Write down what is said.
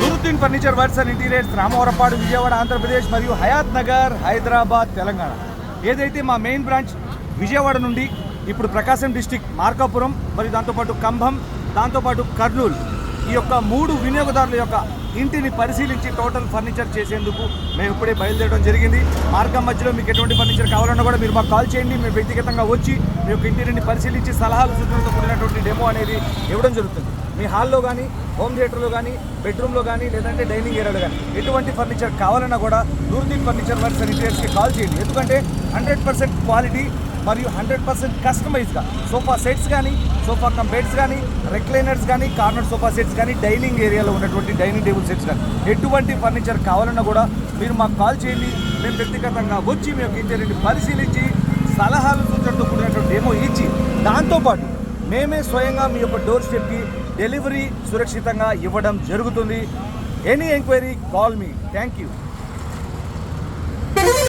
Nooruddin furniture works and interiors Ramavarappadu Vijayawada Andhra Pradesh మరియు హయాత్ నగర్ హైదరాబాద్ తెలంగాణ. ఏదైతే మా మెయిన్ బ్రాంచ్ విజయవాడ నుండి ఇప్పుడు ప్రకాశం డిస్టిక్ మార్కాపురం మరియు దాంతోపాటు కంభం దాంతోపాటు కర్నూలు ఈ యొక్క మూడు వినియోగదారుల యొక్క ఇంటిని పరిశీలించి టోటల్ ఫర్నిచర్ చేసేందుకు మేము ఇప్పుడే బయలుదేరడం జరిగింది. మార్గం మధ్యలో మీకు ఎటువంటి ఫర్నిచర్ కావాలన్నా కూడా మీరు మాకు కాల్ చేయండి. మేము వ్యక్తిగతంగా వచ్చి మీ యొక్క ఇంటిని పరిశీలించి సలహాలు సూచనలతో కూడినటువంటి డెమో అనేది ఇవ్వడం జరుగుతుంది. మీ హాల్లో కానీ హోమ్ థియేటర్లో కానీ బెడ్రూమ్లో కానీ లేదంటే డైనింగ్ ఏరియాలో కానీ ఎటువంటి ఫర్నిచర్ కావాలన్నా కూడా నూర్దీన్ ఫర్నిచర్ వర్క్స్ అండ్ ఇంటీరియర్స్కి కాల్ చేయండి. ఎందుకంటే హండ్రెడ్ పర్సెంట్ క్వాలిటీ మరియు హండ్రెడ్ పర్సెంట్ కస్టమైజ్గా సోఫా సెట్స్ కానీ సోఫా కమ్ బెడ్స్ కానీ రెక్లైనర్స్ కానీ కార్నర్ సోఫా సెట్స్ కానీ డైనింగ్ ఏరియాలో ఉన్నటువంటి డైనింగ్ టేబుల్ సెట్స్ కానీ ఎటువంటి ఫర్నిచర్ కావాలన్నా కూడా మీరు మాకు కాల్ చేయండి. మేము వ్యక్తిగతంగా వచ్చి మీ యొక్క పరిశీలించి సలహాలు సూచనతో కూడినటువంటి డెమో ఇచ్చి దాంతోపాటు మేమే స్వయంగా మీ యొక్క డోర్ స్టెప్కి డెలివరీ సురక్షితంగా ఇవ్వడం జరుగుతుంది. Any enquiry call me thank you